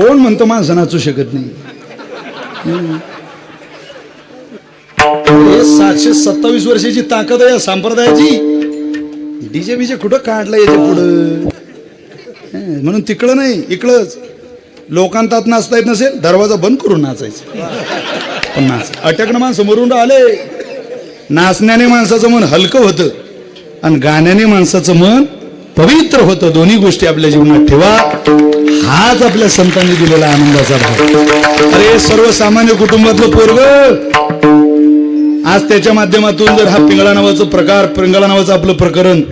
कोण म्हणतो माणसं नाचू शकत नाही? हे सातशे सत्तावीस वर्षाची ताकद आहे या संप्रदायाची. डीजे बीजे कुठं काढलं याच्या पुढं? म्हणून तिकडं नाही इकडंच. लोकांतात नाचता येत नसेल दरवाजा बंद करून नाचायचं. पण नाच. अटकणं माणसं मरून आले नाचण्याने माणसाचं मन हलकं होतं आणि गाण्याने माणसाचं मन पवित्र होतं. दोन्ही गोष्टी आपल्या जीवनात ठेवा. हाच आपल्या संतांनी दिलेला आनंदाचा भाग. अरे सर्वसामान्य कुटुंबातलं पोरग! आज त्याच्या माध्यमातून जर हा पिंगळा नावाचं प्रकार पिंगळा नावाचं आपलं प्रकरण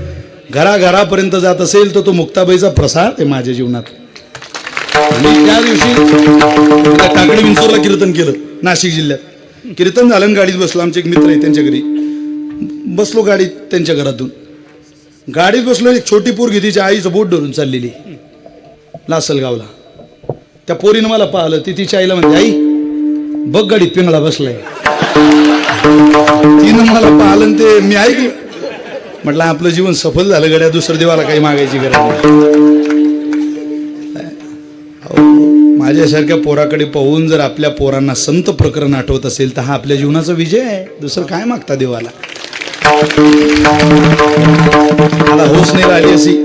घराघरापर्यंत जात असेल तर तो मुक्ताबाईचा प्रसार आहे माझ्या जीवनात. आणि त्या दिवशी टाकडी विंचोरला कीर्तन केलं नाशिक जिल्ह्यात. कीर्तन झालं गाडीत बसलो. आमचे एक मित्र आहे त्यांच्या घरी. बसलो गाडीत त्यांच्या घरातून. गाडीत बसलो एक छोटी पोरगी तिच्या आईचं बोट धरून चाललेली. लासलगावला. त्या पोरीनं मला पाहिलं ती तिच्या आईला म्हणते आई बघ गाडीत पिंगळा बसलाय. तिनं मला पाहिलं ते मी ऐकलं. म्हटलं आपलं जीवन सफल झालं गड्या दुसरं देवाला काही मागायची गरज नाही. माझ्यासारख्या पोराकडे पाहून जर आपल्या पोरांना संत प्रकरण आठवत असेल तर हा आपल्या जीवनाचा विजय आहे. दुसरं काय मागता देवाला? मला होश नाही राहिली अशी.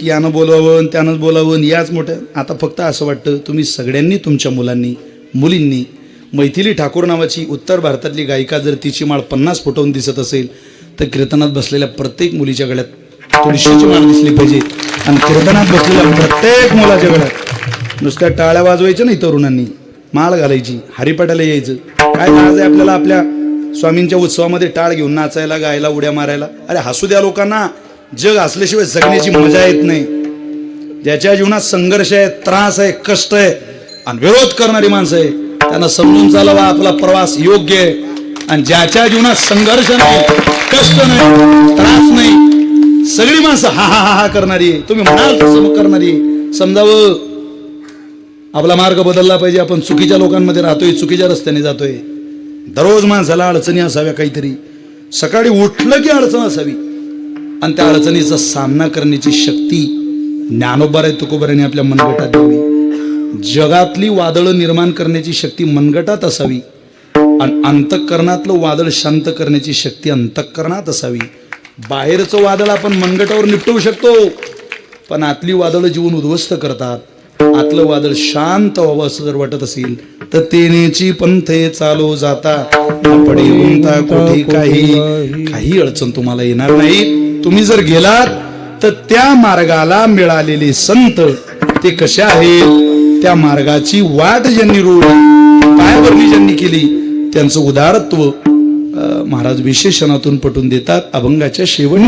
की यानं बोलावं आणि त्यानं बोलावं आणि याच मोठ्या आता फक्त असं वाटतं तुम्ही सगळ्यांनी तुमच्या मुलांनी मुलींनी मैथिली ठाकूर नावाची उत्तर भारतातली गायिका जर तिची माळ पन्नास फुटवून दिसत असेल तर कीर्तनात बसलेल्या प्रत्येक मुलीच्या गळ्यात तुळशीची माळ दिसली पाहिजे. आणि कीर्तनात बसलेल्या प्रत्येक मुलाच्या गळ्यात नुसत्या टाळ्या वाजवायच्या नाही तरुणांनी. माळ घालायची हरिपाटाला यायचं. काय आज आहे आपल्याला आपल्या स्वामींच्या उत्सवामध्ये टाळ घेऊन नाचायला गायला उड्या मारायला? अरे हसू द्या लोकांना. जग असल्याशिवाय जगण्याची मजा येत नाही. ज्याच्या जीवनात संघर्ष आहे त्रास आहे कष्ट आहे आणि विरोध करणारी माणसं आहे त्यांना समजून चालावा आपला प्रवास योग्य आहे. आणि ज्याच्या जीवनात संघर्ष नाही कष्ट नाही त्रास नाही सगळी माणसं हा हा हा हा करणारी तुम्ही म्हणाल तसं करणारी समजावं. आपला मार्ग बदलला पाहिजे आपण चुकीच्या लोकांमध्ये राहतोय चुकीच्या रस्त्याने जातोय. दररोज माणसाला अडचणी असाव्या काहीतरी. सकाळी उठलं की अडचण असावी. आणि त्या अडचणीचा सामना करण्याची शक्ती ज्ञानोबाराय तुकोबऱ्याने आपल्या मनगटात द्यावी जगातली वादळं निर्माण करण्याची शक्ती मनगटात असावी आणि अंतःकरणातलं वादळ शांत करण्याची शक्ती अंतःकरणात असावी. बाहेरचं वादळ आपण मनगटावर निपटवू शकतो पण आतली वादळं जीवन उद्ध्वस्त करतात. आतलं वादळ शांत व्हावं असं जर वाटत असेल तर तेनेची पंथे चालो जाता. पडे उंता कोठी काही काही अडचण तुम्हाला येणार नाही. तुम्ही जर गेलात तर त्या मार्गाला मिळालेले संत ते कसे आहेत? त्या मार्गाची वाट ज्यांनी रोवली पायभरणी ज्यांनी केली त्यांचं उदारत्व महाराज विशेषणातून पटून देतात. अभंगाच्या शेवटी